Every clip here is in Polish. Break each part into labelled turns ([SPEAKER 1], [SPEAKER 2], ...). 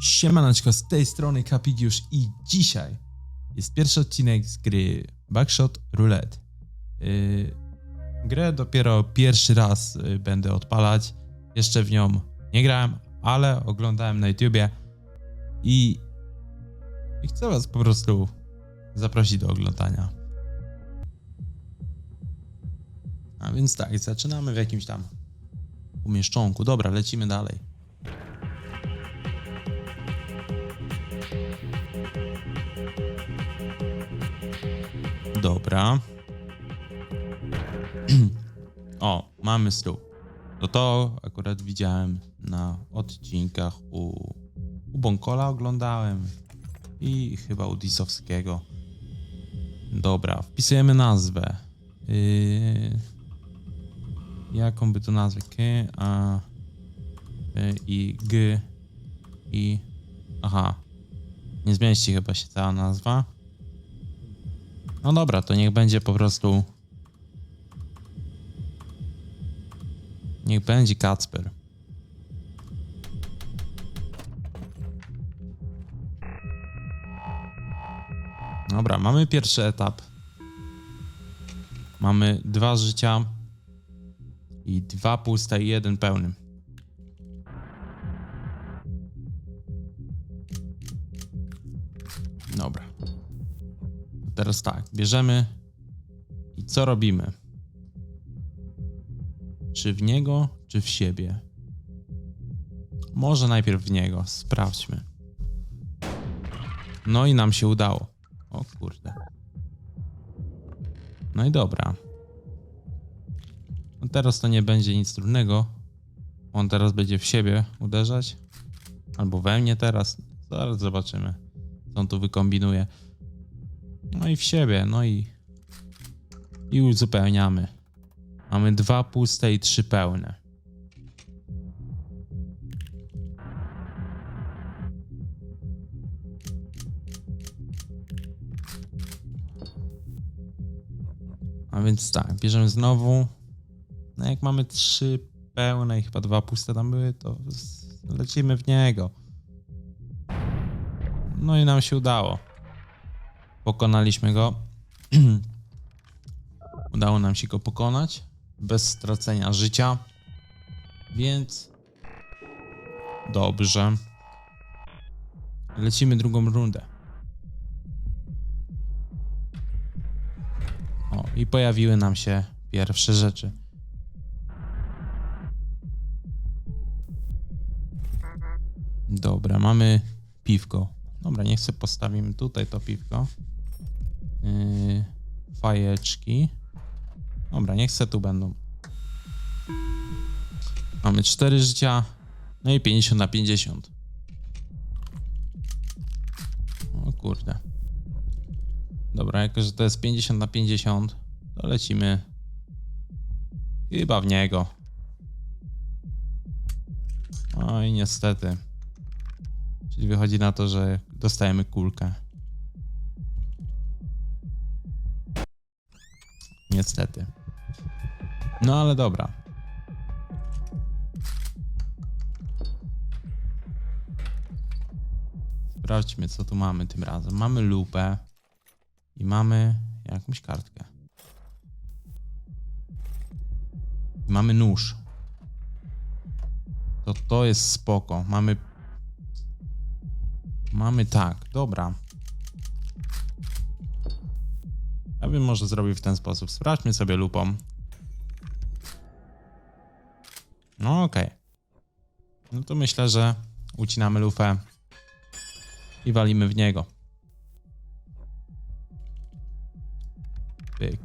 [SPEAKER 1] Siemaneczko, z tej strony Kapigiusz i dzisiaj jest pierwszy odcinek z gry Backshot Roulette. Yy, grę dopiero pierwszy raz yy, będę odpalać, jeszcze w nią nie grałem, ale oglądałem na YouTubie i, i chcę was po prostu zaprosić do oglądania. A więc tak, zaczynamy w jakimś tam umieszczonku. Dobra, lecimy dalej. Dobra. O, mamy stół. To to akurat widziałem na odcinkach u, u Bonkola oglądałem i chyba u Disowskiego. Dobra, wpisujemy nazwę. Yy, jaką by to nazwę? K, A, y, I, G, I. Aha. Nie zmieści chyba się cała nazwa. No dobra, to niech będzie po prostu. Niech będzie Kacper. Dobra, mamy pierwszy etap. Mamy dwa życia i dwa puste i jeden pełny. Dobra. Teraz tak, bierzemy i co robimy? Czy w niego, czy w siebie? Może najpierw w niego, sprawdźmy. No i nam się udało. O kurde. No i dobra. No teraz to nie będzie nic trudnego. On teraz będzie w siebie uderzać. Albo we mnie teraz. Zaraz zobaczymy, co on tu wykombinuje. No i w siebie, no i. I uzupełniamy. Mamy dwa puste i trzy pełne. A więc tak, bierzemy znowu. No jak mamy trzy pełne i chyba dwa puste tam były, to lecimy w niego. No i nam się udało. Pokonaliśmy go. Udało nam się go pokonać bez stracenia życia. Więc dobrze. Lecimy drugą rundę. O, i pojawiły nam się pierwsze rzeczy. Dobra, mamy piwko. Dobra, niech sobie postawimy tutaj to piwko. Yy, fajeczki. Dobra, niech se tu będą. Mamy 4 życia. No i 50 na 50. O kurde. Dobra, jako że to jest 50 na 50, to lecimy chyba w niego. Oj, niestety. Czyli wychodzi na to, że dostajemy kulkę. Niestety. No ale dobra. Sprawdźmy, co tu mamy tym razem. Mamy lupę i mamy jakąś kartkę. Mamy nóż. To to jest spoko. Mamy. Mamy tak, dobra. Ja bym może zrobił w ten sposób. Sprawdźmy sobie lupą. No okej. No to myślę, że ucinamy lufę i walimy w niego. Pyk.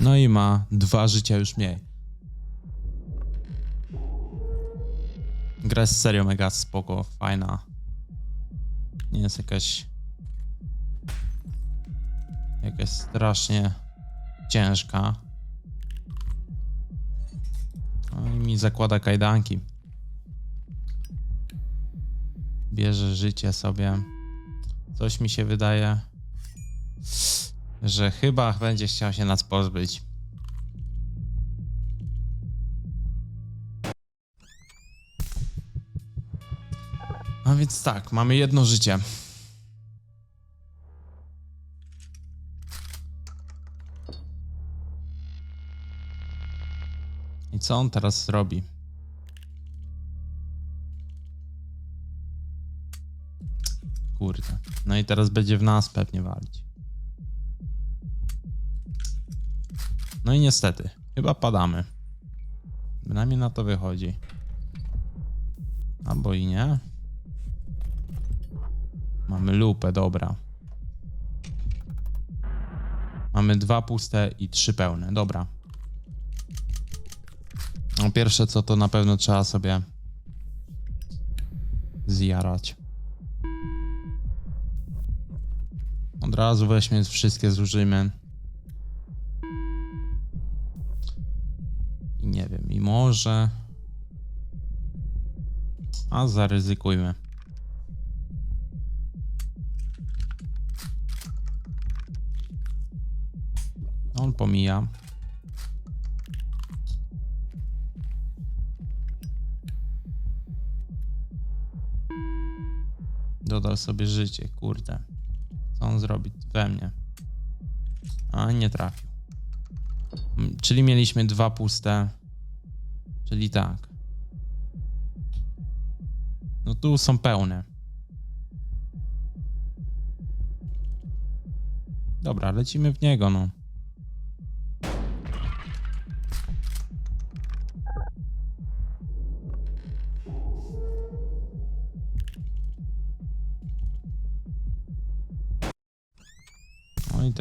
[SPEAKER 1] No i ma dwa życia już mniej. Gra jest serio mega spoko, fajna. Nie jest jakaś jakaś strasznie ciężka. No i mi zakłada kajdanki. Bierze życie sobie. Coś mi się wydaje, że chyba będzie chciał się nas pozbyć. A więc tak, mamy jedno życie. I co on teraz zrobi? Kurde. No i teraz będzie w nas pewnie walić. No i niestety, chyba padamy. Bynajmniej na to wychodzi. Albo i nie. Mamy lupę, dobra. Mamy dwa puste i trzy pełne, dobra. No pierwsze co to na pewno trzeba sobie zjarać. Od razu weźmy wszystkie zużyjmy. I nie wiem, i może... A zaryzykujmy. On pomija. Dodał sobie życie, kurde. Co on zrobi we mnie? A nie trafił. Mm, Czyli mieliśmy dwa puste. Czyli tak. No tu są pełne. Dobra, lecimy w niego, no.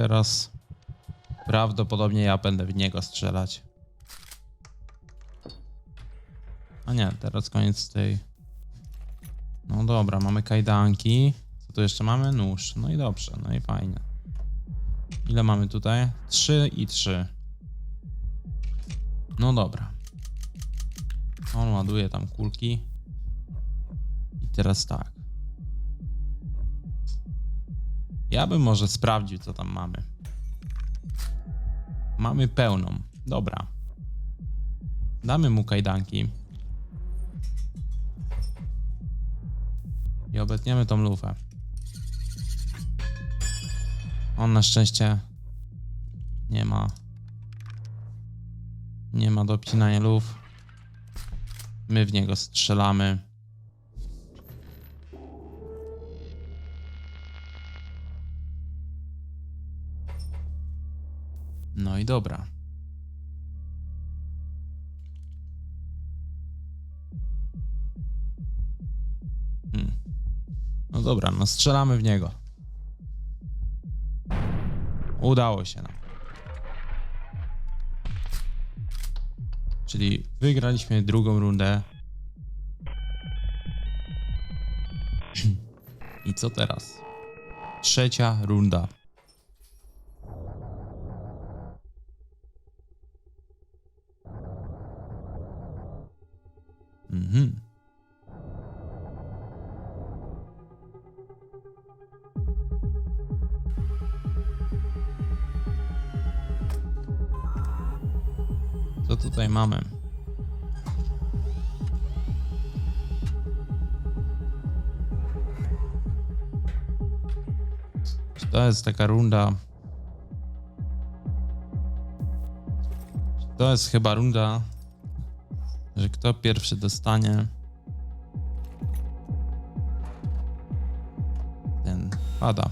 [SPEAKER 1] Teraz prawdopodobnie ja będę w niego strzelać. A nie, teraz koniec tej. No dobra, mamy kajdanki. Co tu jeszcze mamy? Nóż. No i dobrze, no i fajnie. Ile mamy tutaj? 3 i 3. No dobra. On ładuje tam kulki. I teraz tak. Ja bym może sprawdził, co tam mamy. Mamy pełną. Dobra. Damy mu kajdanki. I obetniemy tą lufę. On na szczęście nie ma. Nie ma do obcinania luf. My w niego strzelamy. Dobra. Hmm. No dobra, no strzelamy w niego. Udało się nam. Czyli wygraliśmy drugą rundę. I co teraz? Trzecia runda. Mhm. Co tutaj mamy? To jest taka runda? To jest chyba runda, że kto pierwszy dostanie, ten pada.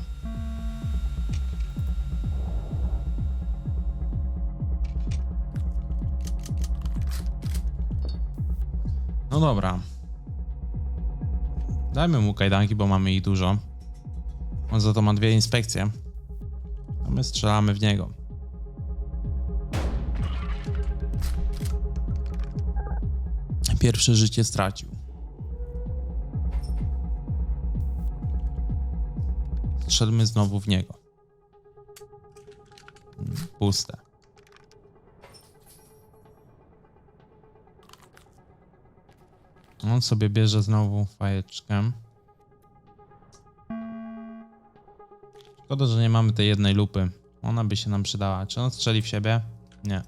[SPEAKER 1] No dobra. Dajmy mu kajdanki, bo mamy ich dużo. On za to ma dwie inspekcje. A my strzelamy w niego. Pierwsze życie stracił. Strzelmy znowu w niego. Puste. On sobie bierze znowu fajeczkę. Szkoda, że nie mamy tej jednej lupy. Ona by się nam przydała. Czy on strzeli w siebie? Nie.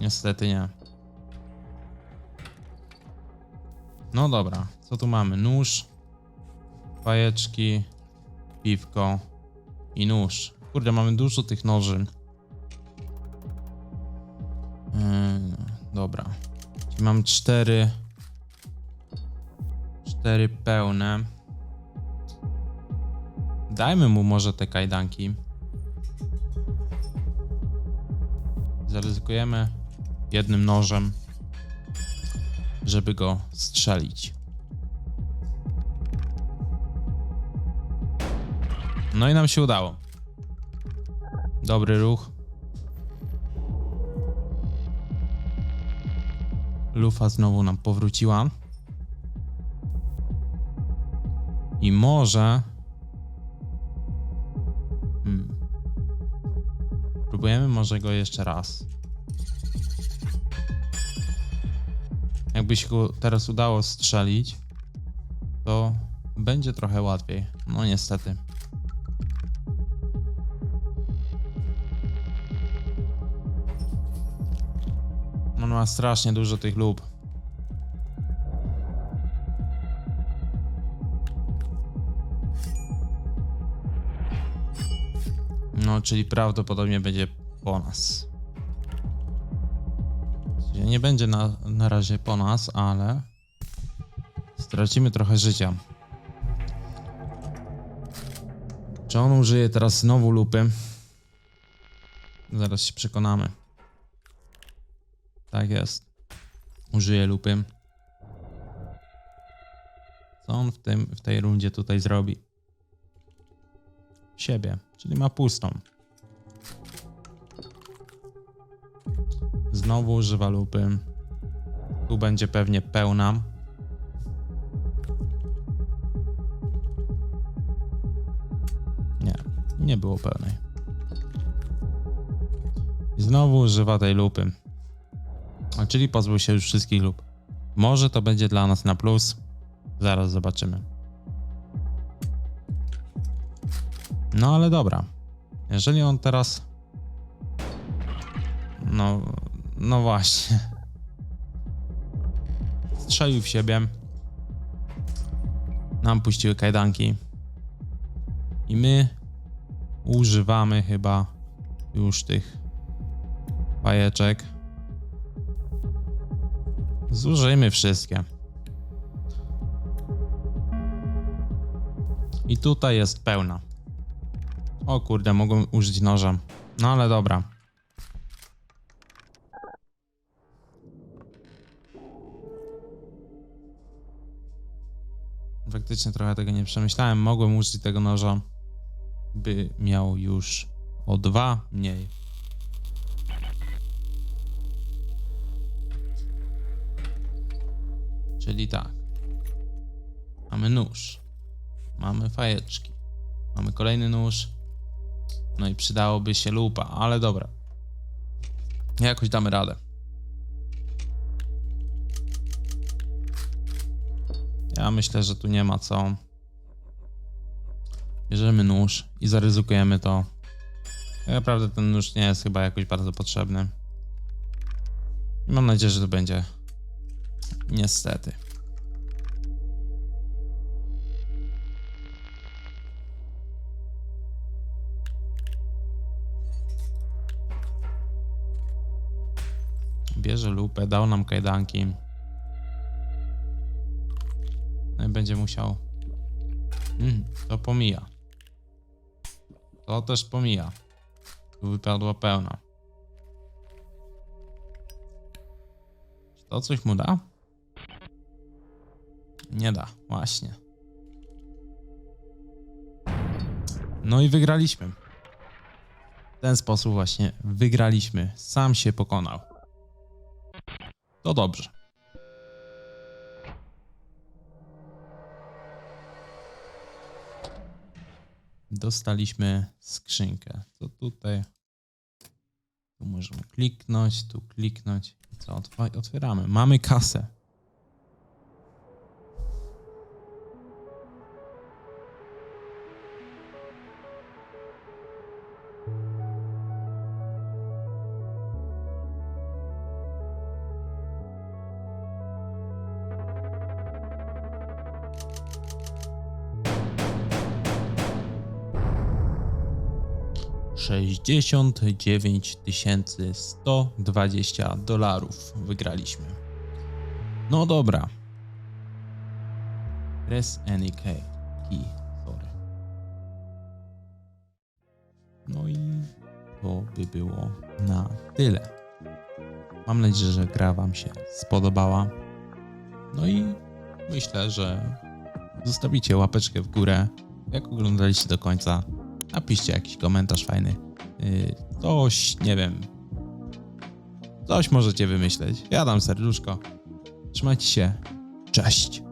[SPEAKER 1] Niestety nie. No dobra, co tu mamy? Nóż. Fajeczki, piwko i nóż. Kurde, mamy dużo tych noży. Yy, dobra. Czyli mam cztery. Cztery pełne. Dajmy mu może te kajdanki. Zaryzykujemy jednym nożem, żeby go strzelić. No i nam się udało. Dobry ruch. Lufa znowu nam powróciła. I może. Hmm. Próbujemy może go jeszcze raz. Jakby się go teraz udało strzelić, to będzie trochę łatwiej. No niestety. On ma strasznie dużo tych lub. No, czyli prawdopodobnie będzie po nas. Nie będzie na, na razie po nas, ale stracimy trochę życia. Czy on użyje teraz znowu lupy? Zaraz się przekonamy. Tak jest. Użyję lupy. Co on w, tym, w tej rundzie tutaj zrobi? Siebie, czyli ma pustą. Znowu używa lupy. Tu będzie pewnie pełna. Nie, nie było pełnej. Znowu używa tej lupy. A czyli pozbył się już wszystkich lub. Może to będzie dla nas na plus. Zaraz zobaczymy. No ale dobra. Jeżeli on teraz. No, no właśnie. Strzelił w siebie. Nam puściły kajdanki. I my używamy chyba już tych fajeczek. Zużyjmy wszystkie. I tutaj jest pełna. O kurde, mogłem użyć noża. No ale dobra. Faktycznie trochę tego nie przemyślałem. Mogłem użyć tego noża, by miał już o dwa mniej. Czyli tak. Mamy nóż. Mamy fajeczki. Mamy kolejny nóż. No i przydałoby się lupa, ale dobra. Jakoś damy radę. Ja myślę, że tu nie ma co. Bierzemy nóż i zaryzykujemy to. Tak naprawdę ten nóż nie jest chyba jakoś bardzo potrzebny. I mam nadzieję, że to będzie Niestety. Bierze lupę, dał nam kajdanki. I będzie musiał. Mm, to pomija. To też pomija. Tu wypadła pełna. Czy to coś mu da? Nie da, właśnie. No i wygraliśmy. W ten sposób właśnie wygraliśmy. Sam się pokonał. To dobrze. Dostaliśmy skrzynkę. To tutaj. Tu możemy kliknąć, tu kliknąć. Co? Otw- Otwieramy. Mamy kasę. 69 120 dolarów wygraliśmy. No dobra. Key. key. Sorry. No i to by było na tyle. Mam nadzieję, że gra Wam się spodobała. No i myślę, że zostawicie łapeczkę w górę, jak oglądaliście do końca. Napiszcie jakiś komentarz fajny. Yy, coś, nie wiem. Coś możecie wymyśleć. Ja dam serduszko. Trzymajcie się. Cześć.